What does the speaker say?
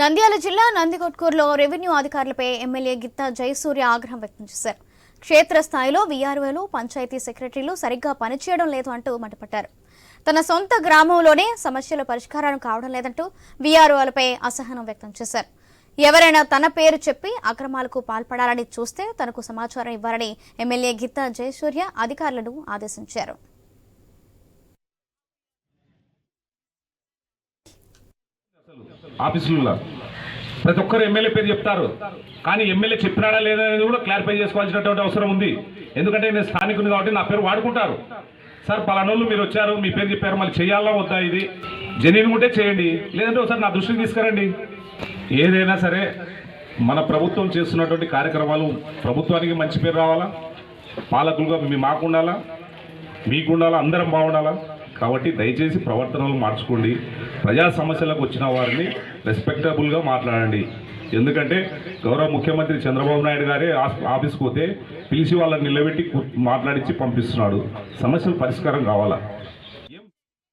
నంద్యాల జిల్లా నందికొట్కూరులో రెవెన్యూ అధికారులపై ఎమ్మెల్యే గిత్తా జయసూర్య ఆగ్రహం వ్యక్తం చేశారు. క్షేత్రస్థాయిలో వీఆర్ఓలు పంచాయతీ సెక్రటరీలు సరిగ్గా పనిచేయడం లేదు అంటూ మండిపడ్డారు. తన సొంత గ్రామంలోనే సమస్యల పరిష్కారం కావడం లేదంటూ వీఆర్ఓలపై అసహనం వ్యక్తం చేశారు. ఎవరైనా తన పేరు చెప్పి అక్రమాలకు పాల్పడాలని చూస్తే తనకు సమాచారం ఇవ్వాలని ఎమ్మెల్యే గిత్తా జయసూర్య అధికారులను ఆదేశించారు. ఆఫీసులలో ప్రతి ఒక్కరు ఎమ్మెల్యే పేరు చెప్తారు. కానీ ఎమ్మెల్యే చెప్పినాడా లేదా అనేది కూడా క్లారిఫై చేసుకోవాల్సినటువంటి అవసరం ఉంది. ఎందుకంటే నేను స్థానికుని కాబట్టి నా పేరు వాడుకుంటారు. సార్ పలానోళ్ళు మీరు వచ్చారు మీ పేరు చెప్పారు మళ్ళీ చేయాలా వద్దా ఇది? జనీన్ ఉంటే చేయండి. లేదంటే ఒకసారి నా దృష్టికి తీసుకురండి. ఏదైనా సరే మన ప్రభుత్వం చేస్తున్నటువంటి కార్యక్రమాలు ప్రభుత్వానికి మంచి పేరు రావాలా? పాలకులుగా మీ మాకు ఉండాలా? మీకు ఉండాలా అందరం బాగుండాలా? కాబట్టి దయచేసి ప్రవర్తనలు మార్చుకోండి. ప్రజా సమస్యలకు వచ్చిన వారిని రెస్పెక్టబుల్గా మాట్లాడండి. ఎందుకంటే గౌరవ ముఖ్యమంత్రి చంద్రబాబు నాయుడు గారే ఆఫీస్కి పోతే పిలిచి వాళ్ళని నిలబెట్టి మాట్లాడించి పంపిస్తున్నాడు. సమస్యలు పరిష్కారం కావాలా?